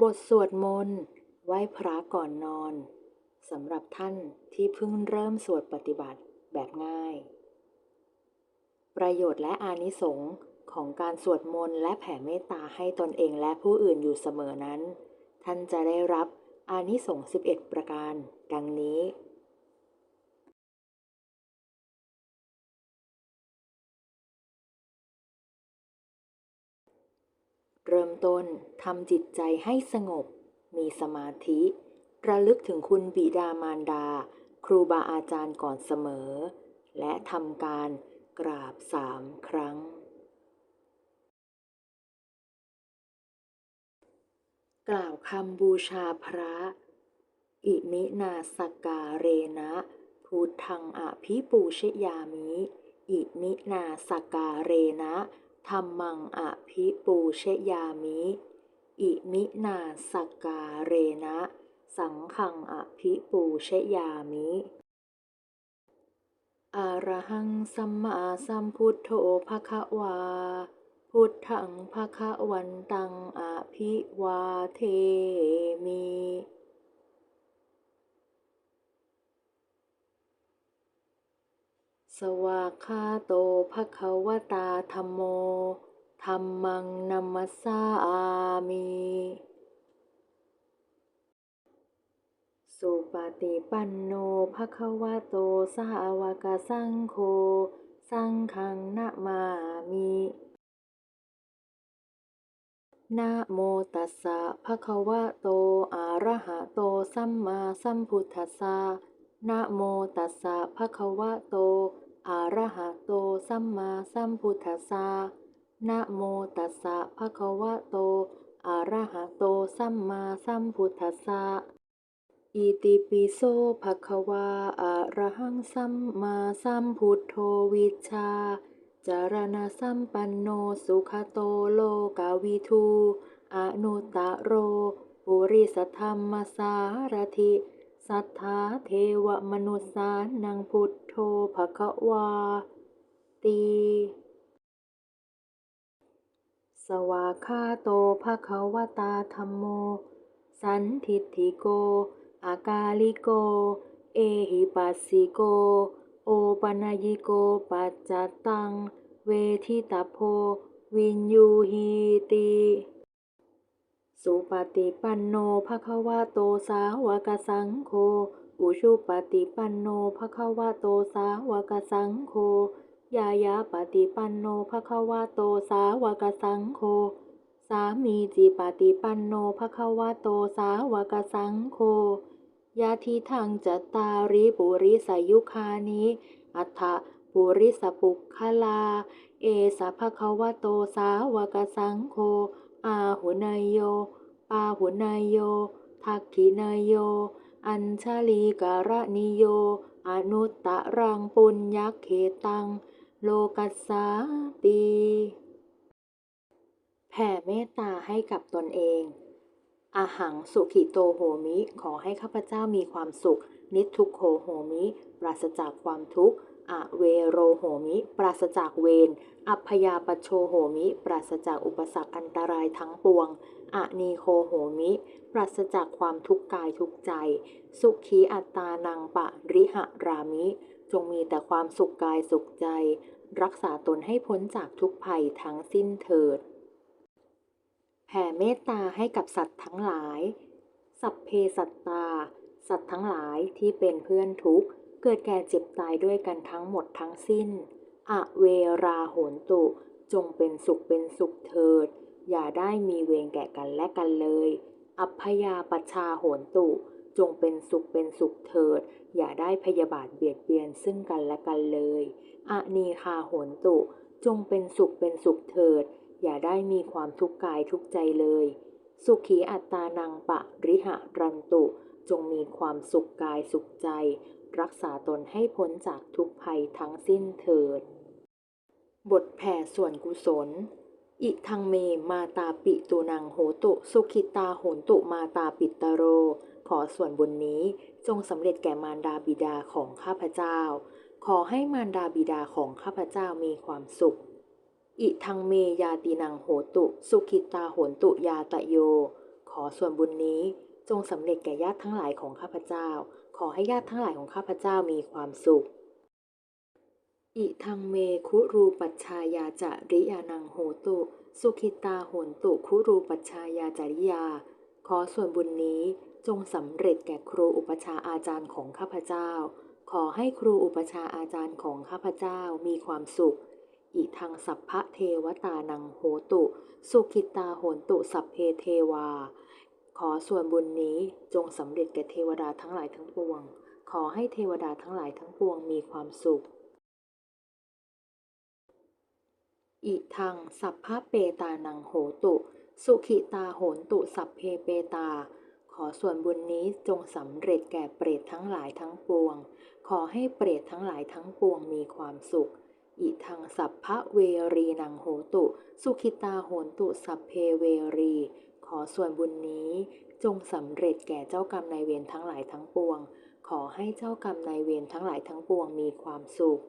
บทสวดมนต์ไหว้พระก่อนนอนสำหรับท่านที่เพิ่งเริ่มสวดปฏิบัติแบบง่าย ประโยชน์และอานิสงส์ของการสวดมนต์และแผ่เมตตาให้ตนเองและผู้อื่นอยู่เสมอนั้น ท่านจะได้รับอานิสงส์11 ประการ ดังนี้ เริ่มต้นทำจิตใจให้สงบ มีสมาธิ ระลึกถึงคุณบิดามารดา ครูบาอาจารย์ก่อนเสมอ และทำการกราบสามครั้ง กล่าวคำบูชาพระ อิมินาสกกาเรนะพุทธังอภิปูชยามิ อิมินาสกกาเรนะ ธรรมังอภิปูชยามิ อิมินาสกกาเรนะ สังฆังอภิปูชยามิอะรหังสัมมาสัมพุทโธภะคะวา พุทธังภะคะวันตังอภิวาเทมิ วากาโตภะคะวตาธัมโมธัมมังนัมมัสสามิสุปฏิปันโนภะคะวะโตสาวกสังโฆสังฆังนะมามินะโมตัสสะภะคะวะโตอะระหะโตสัมมาสัมพุทธัสสะนะโมตัสสะภะคะวะโต อะระหะโตสัมมาสัมพุทธัสสะนะโมตัสสะภะคะวะโตอะระหะโตสัมมาสัมพุทธัสสะอิติปิโสภะคะวาอะระหังสัมมาสัมพุทโธวิชาจารณะสัมปันโนสุขโตโลกาวิทูอนุตตะโร ปุริสธรรมสารถิ สัทธาเทวมนุสสานังพุทโธภควาติสวากาโตภควตาธัมโม สันทิฏฐิโก อากาลิโก เอหิปัสสิโก โอปัญญิโกปัจจตัง เวทิตาโพ วินยูหีติ สุปฏิปันโนภะคะวะโตสาวกสังโฆอุชุปฏิปันโนภะคะวะโตสาวกสังโฆยายาปฏิปันโนภะคะวะโตสาวกสังโฆสามีจิปฏิปันโนภะคะวะโตสาวกสังโฆยาทิทังจตาริปุริสายุคานิอัฏฐปุริสปุคคลา เอสภะคะวะโตสาวกสังโฆ อาหุนายโยปาหุนายโย ทักขินายโย อัญชลีการนิโย อนุตตะรังปุญญเขตัง โลกัสสาติแผ่เมตตาให้กับตนเองอาหังสุขิโตโหมิ ขอให้ข้าพเจ้ามีความสุข นิทุกโขโหมิ ปราศจากความทุกข์ อเวโรโหมิ ปราศจากเวร อัพยาปโชโหมิ ปราศจากอุปสรรคอันตรายทั้งปวงอะนีโคโหมิ ปราศจากความทุกข์กายทุกใจ สุขีอัตตานังปะริหะรามิ จงมีแต่ความสุขกายสุขใจ รักษาตนให้พ้นจากทุกภัยทั้งสิ้นเถิด แผ่เมตตาให้กับสัตว์ทั้งหลาย สัพเพสัตตา สัตว์ทั้งหลายที่เป็นเพื่อนทุกข์ เกิดแก่เจ็บตายด้วยกันทั้งหมดทั้งสิ้นอเวราโหนตุ จงเป็นสุขเป็นสุขเถิด อย่าได้มีเวรแก่กันและกันเลย อัพยาปชาโหนตุ จงเป็นสุขเป็นสุขเถิด อย่าได้พยาบาทเบียดเบียนซึ่งกันและกันเลยอะนีคาโหนตุ จงเป็นสุขเป็นสุขเถิด อย่าได้มีความทุกข์กายทุกใจเลย สุขีอัตตานังปะริหะรันตุ จงมีความสุขกายสุขใจ รักษาตนให้พ้นจากทุกภัยทั้งสิ้นเถิด บทแผ่ส่วนกุศล อิทังเมมาตาปิตุนังโหตุสุขิตาโหนตุมาตาปิตโร ขอส่วนบุญนี้จงสำเร็จแก่มารดาบิดาของข้าพเจ้า ขอให้มารดาบิดาของข้าพเจ้ามีความสุข อิทังเมยาตินังโหตุ สุขิตาโหนตุยาตะโยขขอส่วนบุญนี้ จงสำเร็จแก่ญาติทั้งหลายของข้าพเจ้า ขอให้ญาติทั้งหลายของข้าพเจ้ามีความสุข อิทังเมคุรูปัชชายาจาริยานังโหตุ สุขิตาโหนตุคุรูปัชชายาจาริยา ขอส่วนบุญนี้จงสำเร็จแก่ครูอุปชาอาจารย์ของข้าพเจ้า ขอให้ครูอุปชาอาจารย์ของข้าพเจ้ามีความสุข อิทังสัพพะเทวตานังโหตุ สุขิตาโหนตุสัพเพเทวา ขอส่วนบุญนี้จงสำเร็จแก่เทวดาทั้งหลายทั้งปวง ขอให้เทวดาทั้งหลายทั้งปวงมีความสุขอิทังสัพพะเปตานังโหตุ สุขิตาโหนตุสัพเพเปตา ขอส่วนบุญนี้จงสำเร็จแก่เปรตทั้งหลายทั้งปวง ขอให้เปรตทั้งหลายทั้งปวงมีความสุขอิทังสัพพะเวรีนังโหตุ สุขิตาโหนตุสัพเพเวรี อส่วนบุญนี้จงสำเร็จแก่เจ้ากรรมนายเวรทั้งหลายทั้งปวง ขอให้เจ้ากรรมนายเวรทั้งหลายทั้งปวงมีความสุข